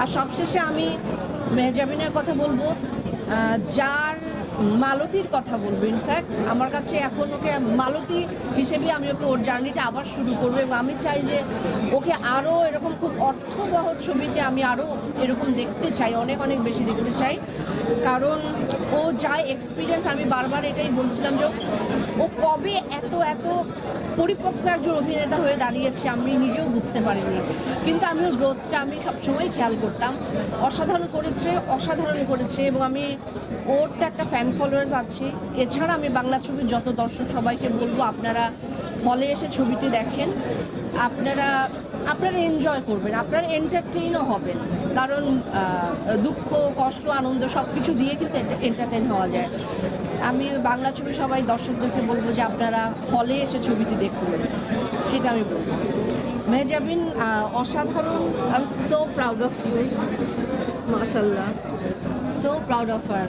আর সবশেষে আমি মেহজাবিনের কথা বলব। যার মালতীর কথা বলব। ইনফ্যাক্ট আমার কাছে এখন ওকে মালতী হিসেবে আমি ওকে ওর জার্নিটা আবার শুরু করব এবং আমি চাই যে ওকে আরও এরকম খুব অর্থবহ ছবিতে আমি আরও এরকম দেখতে চাই, অনেক অনেক বেশি দেখতে চাই। কারণ ও যা এক্সপিরিয়েন্স আমি বারবার এটাই বলছিলাম যে ও- কবে এত এত পরিপক্ক একজন অভিনেতা হয়ে দাঁড়িয়েছে আমি নিজেও বুঝতে পারিনি। কিন্তু আমি ওর গ্রোথটা আমি সবসময় খেয়াল করতাম। অসাধারণ করেছে অসাধারণ করেছে এবং আমি ওর তো একটা ফলোয়ার্স আছে। এছাড়া আমি বাংলা ছবির যত দর্শক সবাইকে বলব, আপনারা হলে এসে ছবিটি দেখেন। আপনারা আপনারা এনজয় করবেন, আপনারা এন্টারটেইনও হবেন। কারণ দুঃখ, কষ্ট, আনন্দ সব কিছু দিয়ে কিন্তু এন্টারটেইন হওয়া যায়। আমি বাংলা ছবি সবাই দর্শকদেরকে বলব যে আপনারা হলে এসে ছবিটি দেখুন সেটা আমি বলব। মেহজাবিন অসাধারণ I am so proud of you মাশাল্লাহ সো প্রাউড অফ হার